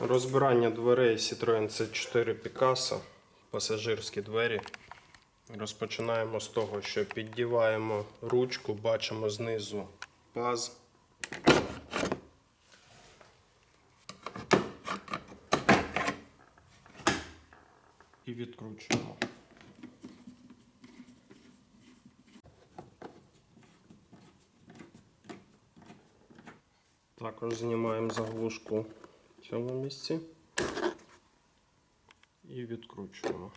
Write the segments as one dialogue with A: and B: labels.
A: Розбирання дверей Citroen C4 Picasso, пасажирські двері. Розпочинаємо з того, що піддіваємо ручку, бачимо знизу паз. І відкручуємо. Також знімаємо заглушку в цьому місці і відкручуємо.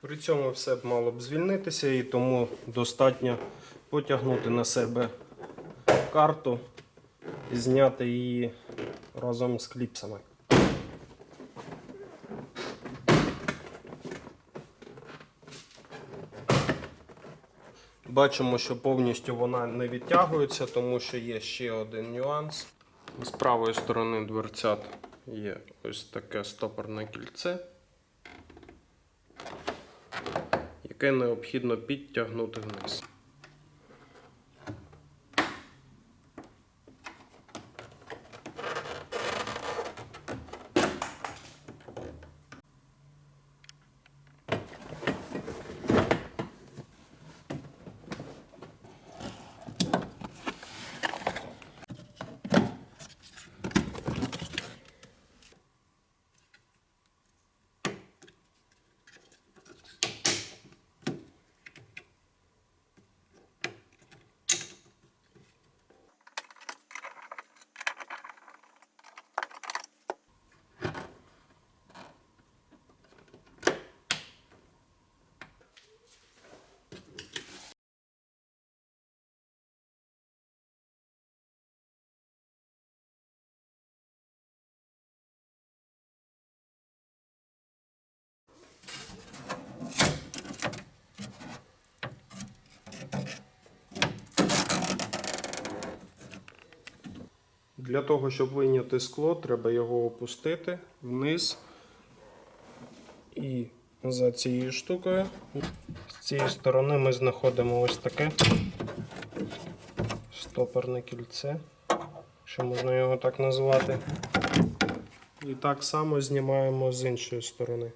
A: При цьому все б мало б звільнитися і тому достатньо потягнути на себе карту і зняти її разом з кліпсами. Бачимо, що повністю вона не відтягується, тому що є ще один нюанс. З правої сторони дверцят є ось таке стопорне кільце, яке необхідно підтягнути вниз. Для того, щоб вийняти скло, треба його опустити вниз і за цією штукою. З цієї сторони ми знаходимо ось таке стопорне кільце, якщо можна його так назвати. І так само знімаємо з іншої сторони.